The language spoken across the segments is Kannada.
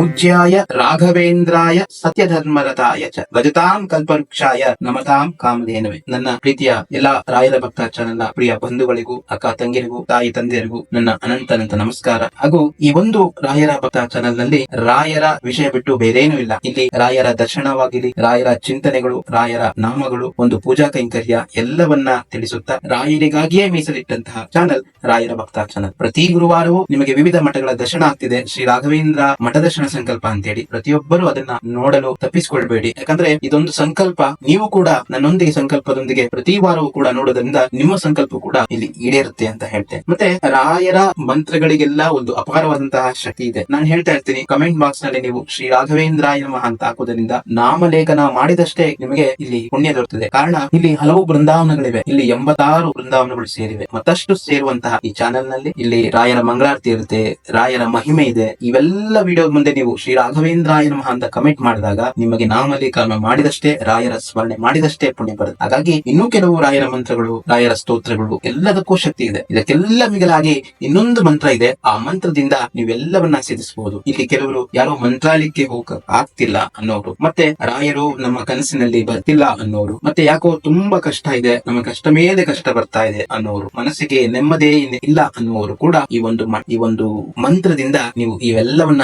ಪೂಜ್ಯಾಯ ರಾಘವೇಂದ್ರಾಯ ಸತ್ಯಧರ್ಮರತಾಯ ಚ. ಗಜತಾಂ ಕಲ್ಪವೃಕ್ಷಾಯ ನಮತಾಂ ಕಾಮಧೇನುವೆ. ನನ್ನ ಪ್ರೀತಿಯ ಎಲ್ಲಾ ರಾಯರ ಭಕ್ತ ಚಾನೆಲ್ನ ಪ್ರಿಯ ಬಂಧುಗಳಿಗೂ, ಅಕ್ಕ ತಂಗಿರಿಗೂ, ತಾಯಿ ತಂದೆಯರಿಗೂ ನನ್ನ ಅನಂತನಂತ ಅನಂತ ನಮಸ್ಕಾರ. ಹಾಗೂ ಈ ಒಂದು ರಾಯರ ಭಕ್ತ ಚಾನೆಲ್ನಲ್ಲಿ ರಾಯರ ವಿಷಯ ಬಿಟ್ಟು ಬೇರೇನೂ ಇಲ್ಲ. ಇಲ್ಲಿ ರಾಯರ ದರ್ಶನವಾಗಿಲಿ, ರಾಯರ ಚಿಂತನೆಗಳು, ರಾಯರ ನಾಮಗಳು, ಒಂದು ಪೂಜಾ ಕೈಂಕರ್ಯ ಎಲ್ಲವನ್ನ ತಿಳಿಸುತ್ತಾ, ರಾಯರಿಗಾಗಿಯೇ ಮೀಸಲಿಟ್ಟಂತಹ ಚಾನೆಲ್ ರಾಯರ ಭಕ್ತ ಚಾನಲ್ ಪ್ರತಿ ಗುರುವಾರವೂ ನಿಮಗೆ ವಿವಿಧ ಮಠಗಳ ದರ್ಶನ ಆಗ್ತಿದೆ. ಶ್ರೀ ರಾಘವೇಂದ್ರ ಮಠ ದರ್ಶನ ಸಂಕಲ್ಪ ಅಂತೇಳಿ ಪ್ರತಿಯೊಬ್ಬರು ಅದನ್ನ ನೋಡಲು ತಪ್ಪಿಸಿಕೊಳ್ಬೇಡಿ. ಯಾಕಂದ್ರೆ ಇದೊಂದು ಸಂಕಲ್ಪ, ನೀವು ಕೂಡ ನನ್ನೊಂದಿಗೆ ಸಂಕಲ್ಪದೊಂದಿಗೆ ಪ್ರತಿ ವಾರವೂ ಕೂಡ ನೋಡೋದ್ರಿಂದ ನಿಮ್ಮ ಸಂಕಲ್ಪ ಕೂಡ ಇಲ್ಲಿ ಈಡೇರುತ್ತೆ ಅಂತ ಹೇಳ್ತೇನೆ ಮತ್ತೆ ರಾಯರ ಮಂತ್ರಗಳಿಗೆಲ್ಲ ಒಂದು ಅಪಾರವಾದಂತಹ ಶಕ್ತಿ ಇದೆ. ನಾನು ಹೇಳ್ತಾ ಇರ್ತೀನಿ ಕಮೆಂಟ್ ಬಾಕ್ಸ್ನಲ್ಲಿ ನೀವು ಶ್ರೀ ರಾಘವೇಂದ್ರಾಯ ನಮಃ ಅಂತ ಹಾಕೋದ್ರಿಂದ ನಾಮಲೇಖನ ಮಾಡಿದಷ್ಟೇ ನಿಮಗೆ ಇಲ್ಲಿ ಪುಣ್ಯ ದೊರೆಯುತ್ತದೆ ಕಾರಣ, ಇಲ್ಲಿ ಹಲವು ಬೃಂದಾವನಗಳಿವೆ. ಇಲ್ಲಿ ಎಂಬತ್ತಾರು ಬೃಂದಾವನಗಳು ಸೇರಿವೆ. ಮತ್ತಷ್ಟು ಸೇರುವಂತಹ ಈ ಚಾನೆಲ್ನಲ್ಲಿ ಇಲ್ಲಿ ರಾಯರ ಮಂಗಳಾರತಿ ಇರುತ್ತೆ, ರಾಯರ ಮಹಿಮೆ ಇದೆ. ಇವೆಲ್ಲ ವಿಡಿಯೋ ಮುಂದೆ ನೀವು ಶ್ರೀ ರಾಘವೇಂದ್ರಾಯ ನಮಃ ಅಂತ ಕಮೆಂಟ್ ಮಾಡಿದಾಗ ನಿಮಗೆ ನಾಮಲೇಖನ ಮಾಡಿದಷ್ಟೇ, ರಾಯರ ಸ್ಮರಣೆ ಮಾಡಿದಷ್ಟೇ ಪುಣ್ಯ ಬರುತ್ತೆ. ಹಾಗಾಗಿ ಇನ್ನೂ ಕೆಲವು ರಾಯರ ಮಂತ್ರಗಳು, ರಾಯರ ಸ್ತೋತ್ರಗಳು, ಎಲ್ಲದಕ್ಕೂ ಶಕ್ತಿ ಇದೆ. ಇದಕ್ಕೆಲ್ಲ ಮಿಗಿಲಾಗಿ ಇನ್ನೊಂದು ಮಂತ್ರ ಇದೆ. ಆ ಮಂತ್ರದಿಂದ ನೀವೆಲ್ಲವನ್ನ ಸಿದ್ಧಿಸಬಹುದು ಇಲ್ಲಿ ಕೆಲವರು ಯಾರೋ ಮಂತ್ರಾಲಯಕ್ಕೆ ಹೋಗ ಆಗ್ತಿಲ್ಲ ಅನ್ನೋರು, ಮತ್ತೆ ರಾಯರು ನಮ್ಮ ಕನಸಿನಲ್ಲಿ ಬರ್ತಿಲ್ಲ ಅನ್ನೋರು, ಮತ್ತೆ ಯಾಕೋ ತುಂಬಾ ಕಷ್ಟ ಇದೆ, ನಮ್ಮ ಕಷ್ಟ ಮೇಲೆ ಕಷ್ಟ ಬರ್ತಾ ಇದೆ ಅನ್ನೋರು, ಮನಸ್ಸಿಗೆ ನೆಮ್ಮದಿ ಇಲ್ಲ ಅನ್ನೋರು ಕೂಡ ಈ ಒಂದು ಈ ಒಂದು ಮಂತ್ರದಿಂದ ನೀವು ಇವೆಲ್ಲವನ್ನ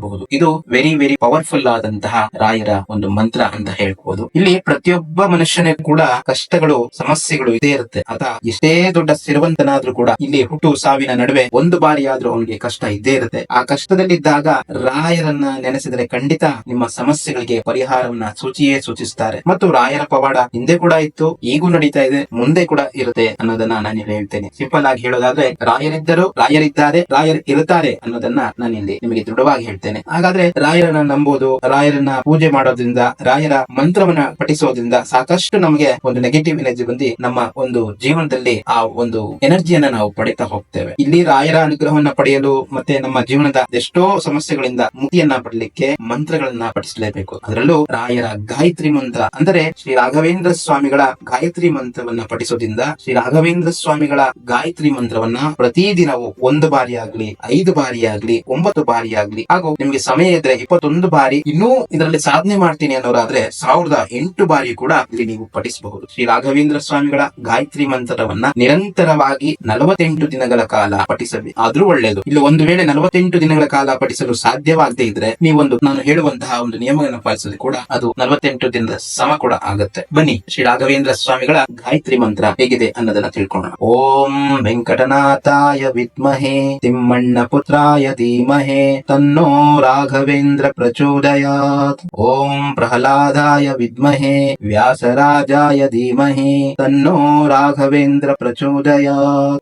ಸಿದ್ಧಿಸಿಕೊಳ್ಬಹುದು ಇದು ವೆರಿ ವೆರಿ ಪವರ್ಫುಲ್ ಆದಂತಹ ರಾಯರ ಒಂದು ಮಂತ್ರ ಅಂತ ಹೇಳ್ಬಹುದು ಇಲ್ಲಿ ಪ್ರತಿಯೊಬ್ಬ ಮನುಷ್ಯನಿಗೂ ಕೂಡ ಕಷ್ಟಗಳು, ಸಮಸ್ಯೆಗಳು ಇದೇ ಇರುತ್ತೆ. ಆತ ಎಷ್ಟೇ ದೊಡ್ಡ ಸಿರವಂತನಾದ್ರೂ ಕೂಡ ಇಲ್ಲಿ ಹುಟ್ಟು ಸಾವಿನ ನಡುವೆ ಒಂದು ಬಾರಿ ಆದ್ರೂ ಅವನಿಗೆ ಕಷ್ಟ ಇದ್ದೇ ಇರುತ್ತೆ. ಆ ಕಷ್ಟದಲ್ಲಿದ್ದಾಗ ರಾಯರನ್ನ ನೆನೆಸಿದರೆ ಖಂಡಿತ ನಿಮ್ಮ ಸಮಸ್ಯೆಗಳಿಗೆ ಪರಿಹಾರವನ್ನ ಸೂಚಿಯೇ ಸೂಚಿಸುತ್ತಾರೆ ಮತ್ತು ರಾಯರ ಪವಾಡ ಹಿಂದೆ ಕೂಡ ಇತ್ತು, ಈಗೂ ನಡೀತಾ ಇದೆ, ಮುಂದೆ ಕೂಡ ಇರುತ್ತೆ ಅನ್ನೋದನ್ನ ನಾನು ಹೇಳ್ತೇನೆ. ಸಿಂಪಲ್ ಆಗಿ ಹೇಳೋದಾದ್ರೆ, ರಾಯರಿದ್ದರು, ರಾಯರಿದ್ದಾರೆ, ರಾಯರ್ ಇರುತ್ತಾರೆ ಅನ್ನೋದನ್ನ ನಾನು ಇಲ್ಲಿ ನಿಮಗೆ ದೃಢವಾಗಿ ಹೇಳ್ತೇನೆ. ಹಾಗಾದ್ರೆ ರಾಯರನ್ನ ನಂಬೋದು, ರಾಯರನ್ನ ಪೂಜೆ ಮಾಡೋದ್ರಿಂದ, ರಾಯರ ಮಂತ್ರವನ್ನ ಪಠಿಸೋದ್ರಿಂದ ಸಾಕಷ್ಟು ನಮಗೆ ಒಂದು ನೆಗೆಟಿವ್ ಎನರ್ಜಿ ಬಂದು ನಮ್ಮ ಒಂದು ಜೀವನದಲ್ಲಿ ಆ ಒಂದು ಎನರ್ಜಿಯನ್ನ ನಾವು ಪಡಿತಾ ಹೋಗ್ತೇವೆ. ಇಲ್ಲಿ ರಾಯರ ಅನುಗ್ರಹವನ್ನ ಪಡೆಯಲು ಮತ್ತೆ ನಮ್ಮ ಜೀವನದ ಎಷ್ಟೋ ಸಮಸ್ಯೆಗಳಿಂದ ಮುಕ್ತಿಯನ್ನ ಪಡಲಿಕ್ಕೆ ಮಂತ್ರಗಳನ್ನ ಪಠಿಸಲೇಬೇಕು. ಅದರಲ್ಲೂ ರಾಯರ ಗಾಯತ್ರಿ ಮಂತ್ರ ಅಂದರೆ ಶ್ರೀ ರಾಘವೇಂದ್ರ ಸ್ವಾಮಿಗಳ ಗಾಯತ್ರಿ ಮಂತ್ರವನ್ನ ಪಠಿಸೋದ್ರಿಂದ ಶ್ರೀ ರಾಘವೇಂದ್ರ ಸ್ವಾಮಿಗಳ ಗಾಯತ್ರಿ ಮಂತ್ರವನ್ನ ಪ್ರತಿದಿನವೂ ಒಂದು ಬಾರಿ ಆಗ್ಲಿ ಐದು ಬಾರಿ ಆಗ್ಲಿ ಒಂಬತ್ತು ಬಾರಿ ಆಗ್ಲಿ ಹಾಗೂ ನಿಮ್ಗೆ ಸಮಯ ಇದ್ರೆ ಇಪ್ಪತ್ತೊಂದು ಬಾರಿ ಇನ್ನೂ ಇದರಲ್ಲಿ ಸಾಧನೆ ಮಾಡ್ತೀನಿ ಅನ್ನೋರಾದ್ರೆ ಸಾವಿರದ ಎಂಟು ಬಾರಿ ಕೂಡ ಇಲ್ಲಿ ನೀವು ಪಠಿಸಬಹುದು. ಶ್ರೀ ರಾಘವೇಂದ್ರ ಸ್ವಾಮಿಗಳ ಗಾಯತ್ರಿ ಮಂತ್ರವನ್ನ ನಿರಂತರವಾಗಿ ನಲವತ್ತೆಂಟು ದಿನಗಳ ಕಾಲ ಪಠಿಸಬೇಕು ಆದ್ರೂ ಒಳ್ಳೆಯದು ಇಲ್ಲಿ ಒಂದು ವೇಳೆ ನಲವತ್ತೆಂಟು ದಿನಗಳ ಕಾಲ ಪಠಿಸಲು ಸಾಧ್ಯವಾಗದೇ ಇದ್ರೆ ನೀವೊಂದು ನಾನು ಹೇಳುವಂತಹ ಒಂದು ನಿಯಮವನ್ನು ಪಾಲಿಸಲು ಕೂಡ ಅದು ನಲವತ್ತೆಂಟು ದಿನದ ಸಮ ಕೂಡ ಆಗುತ್ತೆ. ಬನ್ನಿ, ಶ್ರೀ ರಾಘವೇಂದ್ರ ಸ್ವಾಮಿಗಳ ಗಾಯತ್ರಿ ಮಂತ್ರ ಹೇಗಿದೆ ಅನ್ನೋದನ್ನ ತಿಳ್ಕೊಳ್ಳೋಣ. ಓಂ ವೆಂಕಟನಾಥಾಯ ವಿದ್ಮಹೇ, ತಿಮ್ಮಣ್ಣ ಪುತ್ರಾಯ ಧೀಮಹೇ, ತನ್ನೋ ರಾಘವೇಂದ್ರ ಪ್ರಚೋದಯಾತ್. ಓಂ ಪ್ರಹ್ಲಾದಾಯ ವಿದ್ಮಹೇ, ವ್ಯಾಸರಾಜಾಯ ಧೀಮಹಿ, ತನ್ನೋ ರಾಘವೇಂದ್ರ ಪ್ರಚೋದಯ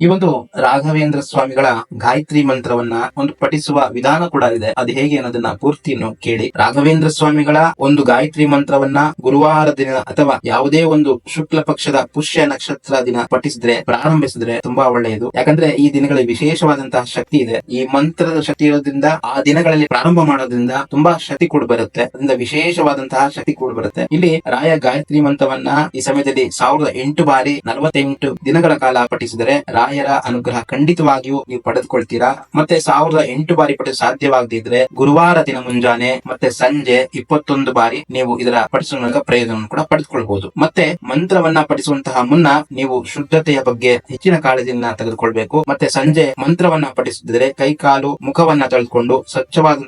ಈ ಒಂದು ರಾಘವೇಂದ್ರ ಸ್ವಾಮಿಗಳ ಗಾಯತ್ರಿ ಮಂತ್ರವನ್ನ ಒಂದು ಪಠಿಸುವ ವಿಧಾನ ಕೂಡ ಇದೆ. ಅದು ಹೇಗೆ ಅನ್ನೋದನ್ನ ಪೂರ್ತಿಯನ್ನು ಕೇಳಿ. ರಾಘವೇಂದ್ರ ಸ್ವಾಮಿಗಳ ಒಂದು ಗಾಯತ್ರಿ ಮಂತ್ರವನ್ನ ಗುರುವಾರ ದಿನ ಅಥವಾ ಯಾವುದೇ ಒಂದು ಶುಕ್ಲ ಪಕ್ಷದ ಪುಷ್ಯ ನಕ್ಷತ್ರ ದಿನ ಪಠಿಸಿದ್ರೆ, ಪ್ರಾರಂಭಿಸಿದ್ರೆ ತುಂಬಾ ಒಳ್ಳೆಯದು. ಯಾಕಂದ್ರೆ ಈ ದಿನಗಳಲ್ಲಿ ವಿಶೇಷವಾದಂತಹ ಶಕ್ತಿ ಇದೆ. ಈ ಮಂತ್ರದ ಶಕ್ತಿ ಇರೋದ್ರಿಂದ ಆ ದಿನಗಳಲ್ಲಿ ಪ್ರಾರಂಭ ಮಾಡೋದ್ರಿಂದ ತುಂಬಾ ಶಕ್ತಿ ಕೂಡ ಬರುತ್ತೆ. ಅದರಿಂದ ವಿಶೇಷವಾದಂತಹ ಶಕ್ತಿ ಕೂಡ ಬರುತ್ತೆ. ಇಲ್ಲಿ ರಾಯ ಗಾಯತ್ರಿ ಮಂತ್ರವನ್ನ ಈ ಸಮಯದಲ್ಲಿ ಸಾವಿರದ ಎಂಟು ಬಾರಿ ನಲವತ್ತೆಂಟು ದಿನಗಳ ಕಾಲ ಪಠಿಸಿದರೆ ರಾಯರ ಅನುಗ್ರಹ ಖಂಡಿತವಾಗಿಯೂ ನೀವು ಪಡೆದುಕೊಳ್ತೀರಾ? ಮತ್ತೆ ಸಾವಿರದ ಎಂಟು ಬಾರಿ ಪಠಿಸ ಸಾಧ್ಯವಾಗದಿದ್ರೆ ಗುರುವಾರ ದಿನ ಮುಂಜಾನೆ ಮತ್ತೆ ಸಂಜೆ ಇಪ್ಪತ್ತೊಂದು ಬಾರಿ ನೀವು ಇದರ ಪಠಿಸುವ ಮೂಲಕ ಪ್ರಯೋಜನವನ್ನು ಕೂಡ ಪಡೆದುಕೊಳ್ಬಹುದು ಮತ್ತೆ ಮಂತ್ರವನ್ನ ಪಠಿಸುವಂತಹ ಮುನ್ನ ನೀವು ಶುದ್ಧತೆಯ ಬಗ್ಗೆ ಹೆಚ್ಚಿನ ಕಾಳಜಿಯನ್ನ ತೆಗೆದುಕೊಳ್ಬೇಕು. ಮತ್ತೆ ಸಂಜೆ ಮಂತ್ರವನ್ನ ಪಠಿಸಿದರೆ ಕೈ ಕಾಲು ಮುಖವನ್ನ ತೊಳೆದುಕೊಂಡು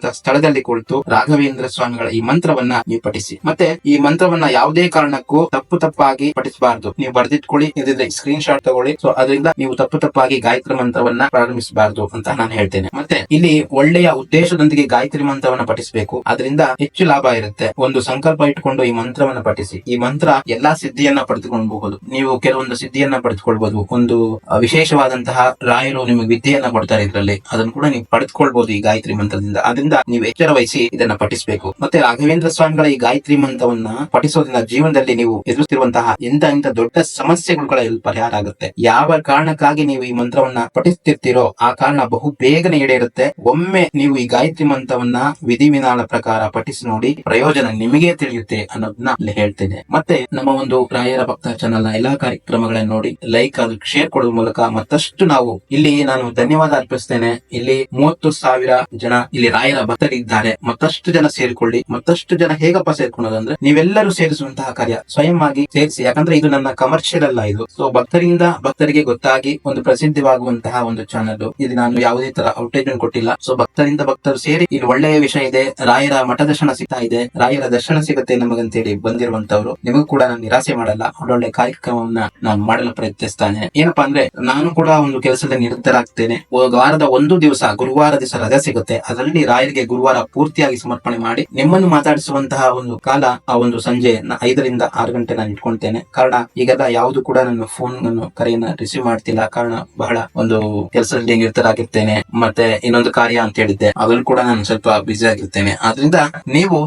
ಸ್ವಚ್ಛವಾದಂತಹ ಸ್ಥಳದಲ್ಲಿ ಕುಳಿತು ರಾಘವೇಂದ್ರ ಸ್ವಾಮಿಗಳ ಈ ಮಂತ್ರವನ್ನ ನೀವು ಪಠಿಸಿ. ಮತ್ತೆ ಈ ಮಂತ್ರವನ್ನ ಯಾವುದೇ ಕಾರಣಕ್ಕೂ ತಪ್ಪು ತಪ್ಪಾಗಿ ಪಠಿಸಬಾರದು. ನೀವು ಬರೆದಿಟ್ಕೊಳ್ಳಿ ಇದ್ರೆ ಸ್ಕ್ರೀನ್ ಶಾಟ್ ತಗೊಳ್ಳಿ. ಸೊ ಅದರಿಂದ ನೀವು ತಪ್ಪು ತಪ್ಪಾಗಿ ಗಾಯತ್ರಿ ಮಂತ್ರವನ್ನ ಪ್ರಾರಂಭಿಸಬಾರದು ಅಂತ ನಾನು ಹೇಳ್ತೇನೆ. ಮತ್ತೆ ಇಲ್ಲಿ ಒಳ್ಳೆಯ ಉದ್ದೇಶದೊಂದಿಗೆ ಗಾಯತ್ರಿ ಮಂತ್ರವನ್ನ ಪಠಿಸಬೇಕು. ಅದರಿಂದ ಹೆಚ್ಚು ಲಾಭ ಇರುತ್ತೆ. ಒಂದು ಸಂಕಲ್ಪ ಇಟ್ಟುಕೊಂಡು ಈ ಮಂತ್ರವನ್ನ ಪಠಿಸಿ. ಈ ಮಂತ್ರ ಎಲ್ಲಾ ಸಿದ್ಧಿಯನ್ನ ಪಡೆದುಕೊಳ್ಳಬಹುದು ನೀವು ಕೆಲವೊಂದು ಸಿದ್ಧಿಯನ್ನ ಪಡೆದುಕೊಳ್ಬಹುದು. ಒಂದು ವಿಶೇಷವಾದಂತಹ ರಾಯರು ನಿಮಗೆ ವಿದ್ಯೆಯನ್ನ ಕೊಡ್ತಾರೆ ಇದರಲ್ಲಿ. ಅದನ್ನು ಕೂಡ ನೀವು ಪಡೆದುಕೊಳ್ಬಹುದು ಈ ಗಾಯತ್ರಿ ಮಂತ್ರದಿಂದ. ಅದರಿಂದ ನೀವು ಎಚ್ಚರ ವಹಿಸಿ ಇದನ್ನ ಪಠಿಸಬೇಕು. ಮತ್ತೆ ರಾಘವೇಂದ್ರ ಸ್ವಾಮಿಗಳ ಈ ಗಾಯತ್ರಿ ಮಂತ್ರವನ್ನ ಪಠಿಸೋದ್ರಿಂದ ಜೀವನದಲ್ಲಿ ನೀವು ಎದುರಿಸುತ್ತಿರುವಂತಹ ಎಂತ ಇಂತ ದೊಡ್ಡ ಸಮಸ್ಯೆಗಳ ಪರಿಹಾರ ಆಗುತ್ತೆ? ಯಾವ ಕಾರಣಕ್ಕಾಗಿ ನೀವು ಈ ಮಂತ್ರವನ್ನ ಪಠಿಸ್ತಿರ್ತೀರೋ ಆ ಕಾರಣ ಬಹು ಬೇಗನೆ ಈಡೇರುತ್ತೆ. ಒಮ್ಮೆ ನೀವು ಈ ಗಾಯತ್ರಿ ಮಂತ್ರವನ್ನ ವಿಧಿವಿಧಾನ ಪ್ರಕಾರ ಪಠಿಸಿ ನೋಡಿ ಪ್ರಯೋಜನ ನಿಮಗೆ ತಿಳಿಯುತ್ತೆ ಅನ್ನೋದನ್ನ ಇಲ್ಲಿ ಹೇಳ್ತೇನೆ. ಮತ್ತೆ ನಮ್ಮ ಒಂದು ರಾಯರ ಭಕ್ತ ಚಾನಲ್ನ ಎಲ್ಲಾ ಕಾರ್ಯಕ್ರಮಗಳನ್ನ ನೋಡಿ ಲೈಕ್ ಅದು ಶೇರ್ ಕೊಡುವ ಮೂಲಕ ಮತ್ತಷ್ಟು ನಾವು ಇಲ್ಲಿ ನಾನು ಧನ್ಯವಾದ ಅರ್ಪಿಸ್ತೇನೆ. ಇಲ್ಲಿ ಮೂವತ್ತು ಸಾವಿರ ಜನ ಇಲ್ಲಿ ರಾಯರ ಭಕ್ತರಿದ್ದಾರೆ, ಮತ್ತಷ್ಟು ಜನ ಸೇರಿಕೊಳ್ಳಿ, ಮತ್ತಷ್ಟು ಜನ ಹೇಗಪ್ಪ ಸೇರ್ಕೊಳ್ಳೋದಂದ್ರೆ, ನೀವೆಲ್ಲರೂ ಸೇರಿಸುವಂತಹ ಕಾರ್ಯ ಸ್ವಯಂ ಆಗಿ ಸೇರಿಸಿ. ಯಾಕಂದ್ರೆ ಇದು ನನ್ನ ಕಮರ್ಷಿಯಲ್ ಅಲ್ಲ ಇದು. ಸೊ ಭಕ್ತರಿಂದ ಭಕ್ತರಿಗೆ ಗೊತ್ತಾಗಿ ಒಂದು ಪ್ರಸಿದ್ಧವಾಗುವಂತಹ ಒಂದು ಚಾನಲ್ ಇದು ನಾನು ಯಾವುದೇ ತರ ಔಟೇಜ್ ಕೊಟ್ಟಿಲ್ಲ. ಸೊ ಭಕ್ತರಿಂದ ಭಕ್ತರು ಸೇರಿ, ಇಲ್ಲಿ ಒಳ್ಳೆಯ ವಿಷಯ ಇದೆ. ರಾಯರ ಮಠ ದರ್ಶನ ಸಿಗ್ತಾ ಇದೆ. ರಾಯರ ದರ್ಶನ ಸಿಗುತ್ತೆ ನಮಗಂತೇಳಿ ಬಂದಿರುವಂತವ್ರು ನಿಮಗೂ ಕೂಡ ನಾನು ನಿರಾಸೆ ಮಾಡಲ್ಲ. ಒಳ್ಳೊಳ್ಳೆ ಕಾರ್ಯಕ್ರಮವನ್ನ ನಾನು ಮಾಡಲು ಪ್ರಯತ್ನಿಸ್ತಾನೆ. ಏನಪ್ಪಾ ಅಂದ್ರೆ, ನಾನು ಕೂಡ ಒಂದು ಕೆಲಸದಲ್ಲಿ ನಿರತರಾಗ್ತೇನೆ. ವಾರದ ಒಂದು ದಿವಸ ಗುರುವಾರ ದಿವಸ ರಜೆ ಸಿಗುತ್ತೆ. ಅದರಲ್ಲಿ ರಾಯರಿಗೆ ಗುರುವಾರ ಪೂರ್ತಿಯಾಗಿ ಸಮರ್ಪಣೆ ಮಾಡಿ ನಿಮ್ಮನ್ನು ಮಾತಾಡಿಸುವಂತಹ ಒಂದು ಕಾಲ ಆ ಒಂದು ಸಂಜೆ ಐದರಿಂದ ಆರು ಗಂಟೆ ನಾನು ಇಟ್ಕೊಳ್ತೇನೆ. ಕಾರಣ ಈಗೆಲ್ಲ ಯಾವುದು ಕೂಡ ನನ್ನ ಫೋನ್ ಅನ್ನು ಕರೆಯನ್ನ ರಿಸೀವ್ ಮಾಡ್ತಿಲ್ಲ. ಕಾರಣ ಬಹಳ ಒಂದು ಕೆಲಸದಲ್ಲಿ ನಿರತರಾಗಿರ್ತೇನೆ ಮತ್ತೆ ಇನ್ನೊಂದು ಕಾರ್ಯ ಅಂತ ಹೇಳಿದ್ದೆ. ಅದ್ರಲ್ಲಿ ಕೂಡ ನಾನು ಸ್ವಲ್ಪ ಬ್ಯುಸಿ ಆಗಿರ್ತೇನೆ. ಆದ್ರಿಂದ ನೀವು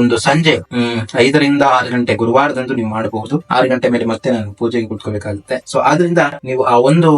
ಒಂದು ಸಂಜೆ ಐದರಿಂದ ಆರು ಗಂಟೆ, ಗುರುವಾರದಂದು ನೀವು ಮಾಡಬಹುದು. ಆರು ಗಂಟೆ ಮೇಲೆ ಮತ್ತೆ ನಾನು ಪೂಜೆಗೆ ಕೂತ್ಕೋಬೇಕಾಗುತ್ತೆ ಸೊ ಆದ್ರಿಂದ ನೀವು ಆ ಒಂದು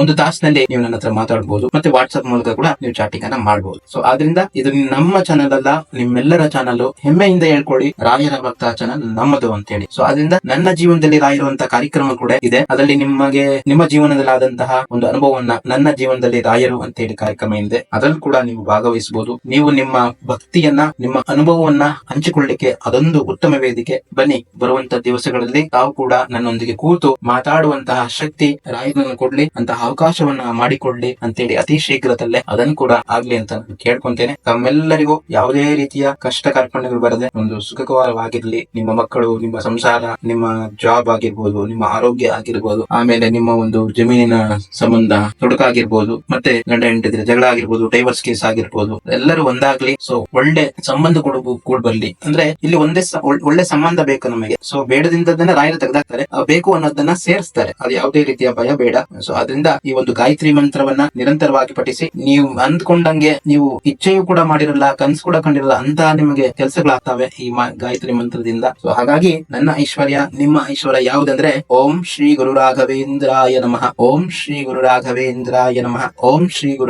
ಒಂದು ತಾಸಿನಲ್ಲಿ ನೀವು ನನ್ನ ಹತ್ರ ಮಾತಾಡಬಹುದು ಮತ್ತೆ ವಾಟ್ಸ್ಆಪ್ ಮೂಲಕ ಕೂಡ ನೀವು ಚಾಟಿಂಗ್ ಅನ್ನ ಮಾಡಬಹುದು ಸೊ ಆದ್ರಿಂದ ಇದು ನಮ್ಮ ಚಾನಲ್ ಅಲ್ಲ, ನಿಮ್ಮೆಲ್ಲರ ಚಾನಲ್ ಹೆಮ್ಮೆಯಿಂದ ಹೇಳ್ಕೊಳ್ಳಿ, ರಾಯರ ಭಕ್ತ ಚಾನಲ್ ನಮ್ಮದು ಅಂತ ಹೇಳಿ ಸೊ ಆದ್ರಿಂದ ನನ್ನ ಜೀವನದಲ್ಲಿ ರಾಯಿರುವಂತಹ ಕಾರ್ಯಕ್ರಮ ಕೂಡ ಇದೆ. ಅದರಲ್ಲಿ ನಿಮಗೆ, ನಿಮ್ಮ ಜೀವನದಲ್ಲಿ ಆದಂತಹ ಒಂದು ಅನುಭವವನ್ನ ನನ್ನ ಜೀವನದಲ್ಲಿ ರಾಯರು ಅಂತ ಹೇಳಿ ಕಾರ್ಯಕ್ರಮ ಇದೆ ಅದರಲ್ಲಿ ಕೂಡ ನೀವು ಭಾಗವಹಿಸಬಹುದು. ನೀವು ನಿಮ್ಮ ಭಕ್ತಿಯನ್ನ, ನಿಮ್ಮ ಅನುಭವವನ್ನ ಹಂಚಿಕೊಳ್ಳಿಕ್ಕೆ ಅದೊಂದು ಉತ್ತಮ ವೇದಿಕೆ. ಬನ್ನಿ, ಬರುವಂತ ದಿವಸಗಳಲ್ಲಿ ತಾವು ಕೂಡ ನನ್ನೊಂದಿಗೆ ಕೂತು ಮಾತಾಡುವಂತಹ ಶಕ್ತಿ ರಾಯರನ್ನು ಕೊಡ್ಲಿ, ಅಂತಹ ಅವಕಾಶವನ್ನ ಮಾಡಿಕೊಡ್ಲಿ ಅಂತೇಳಿ ಅತಿ ಶೀಘ್ರದಲ್ಲೇ ಅದನ್ನು ಕೂಡ ಆಗ್ಲಿ ಅಂತ ನಾನು ಕೇಳ್ಕೊಂತೇನೆ. ತಮ್ಮೆಲ್ಲರಿಗೂ ಯಾವುದೇ ರೀತಿಯ ಕಷ್ಟ ಕಾರ್ಪಣ್ಯಗಳು ಬರದೆ ಒಂದು ಸುಖಕರವಾಗಿರ್ಲಿ. ನಿಮ್ಮ ಮಕ್ಕಳು, ನಿಮ್ಮ ಸಂಸಾರ, ನಿಮ್ಮ ಜಾಬ್ ಆಗಿರ್ಬೋದು, ನಿಮ್ಮ ಆರೋಗ್ಯ ಆಗಿರ್ಬೋದು, ಆಮೇಲೆ ನಿಮ್ಮ ಒಂದು ಜಮೀನಿನ ಸಂಬಂಧ ತೊಡಕಾಗಿರ್ಬೋದು, ಮತ್ತೆ ಗಂಡ ಹೆಂಡತಿರ ಜಗಳ ಆಗಿರ್ಬೋದು ಡೈವರ್ಸ್ ಕೇಸ್ ಆಗಿರ್ಬೋದು, ಎಲ್ಲರೂ ಒಂದಾಗ್ಲಿ. ಸೊ ಒಳ್ಳೆ ಸಂಬಂಧ ಕೂಡ ಕೂಡ ಬರ್ಲಿ. ಅಂದ್ರೆ ಇಲ್ಲಿ ಒಂದೇ ಒಳ್ಳೆ ಸಂಬಂಧ ಬೇಕು ನಮಗೆ. ಸೊ ಬೇಡದಿಂದ ರಾಯರು ತೆಗೆದಾಕ್ತಾರೆ. ಬೇಕು ಅನ್ನೋದನ್ನ ಸೇರಿಸ್ತಾರೆ. ಅದು ಯಾವುದೇ ರೀತಿಯ ಭಯ ಬೇಡ. ಸೊ ಅದರಿಂದ ಈ ಒಂದು ಗಾಯತ್ರಿ ಮಂತ್ರವನ್ನ ನಿರಂತರವಾಗಿ ಪಠಿಸಿ, ನೀವು ಅಂದ್ಕೊಂಡಂಗೆ ನೀವು ಇಚ್ಛೆಯೂ ಕೂಡ ಮಾಡಿರಲ್ಲ, ಕನ್ಸು ಕೂಡ ಕಂಡಿರಲ್ಲ ಅಂತ ನಿಮಗೆ ಕೆಲಸಗಳಾಗ್ತವೆ ಈ ಗಾಯತ್ರಿ ಮಂತ್ರದಿಂದ. ಸೊ ಹಾಗಾಗಿ ನನ್ನ ಐಶ್ವರ್ಯ, ನಿಮ್ಮ ಐಶ್ವರ್ಯ ಯಾವುದಂದ್ರೆ, ಓಂ ಶ್ರೀ ಗುರು ರಾಘವೇಂದ್ರಾಯ ನಮಃ. ಓಂ ಶ್ರೀ ಗುರು ರಾಘವೇಂದ್ರಾಯ ನಮಃ. ಓಂ ಶ್ರೀ ಗುರು